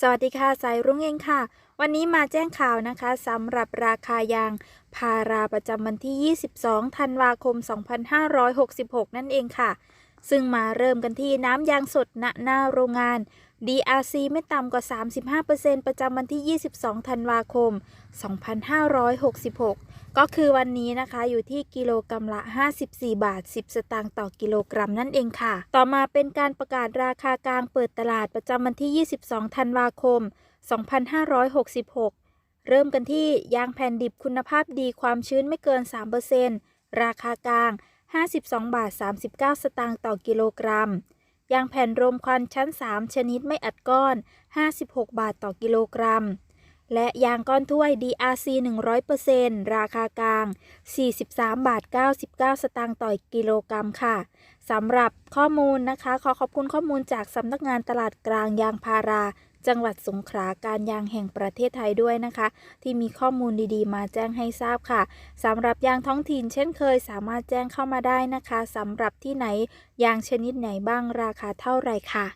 สวัสดีค่ะ สายรุ่งเองค่ะ วันนี้มาแจ้งข่าวนะคะสำหรับราคายางพาราประจำวันที่ 22 ธันวาคม 2566 นั่นเองค่ะ ซึ่งมาเริ่มกันที่น้ำยางสดณหน้าโรงงาน DRC ไม่ต่ำกว่า 35%ประจำวันที่ 22 ธันวาคม 2566 ก็คือวันนี้นะคะอยู่ที่กิโลกรัมละ 54 บาท 10 สตางค์ต่อกิโลกรัมนั่นเองค่ะ ต่อมาเป็นการประกาศราคากลางเปิดตลาดประจำวันที่ 22 ธันวาคม 2566 เริ่มกันที่ยางแผ่นดิบคุณภาพดีความชื้นไม่เกิน 3%ราคากลาง 52 บาท 39 สตางค์ต่อกิโลกรัม ยางแผ่นรมควันชั้น 3 ชนิดไม่อัดก้อน 56 บาทต่อกิโลกรัม และยางก้อนถ้วย DRC 100%ราคากลาง 43 บาท 99 สตางค์ต่อกิโลกรัมค่ะสำหรับข้อมูลนะคะ ขอขอบคุณข้อมูลจากสำนักงานตลาดกลางยางพารา จังหวัดสงขลาการยางแห่งประเทศไทยด้วยนะคะ ที่มีข้อมูลดีๆ มาแจ้งให้ทราบค่ะสำหรับยางท้องถิ่นเช่นเคยสามารถแจ้งเข้ามาได้นะคะสำหรับที่ไหนยางชนิดไหนบ้างราคาเท่าไหร่ค่ะ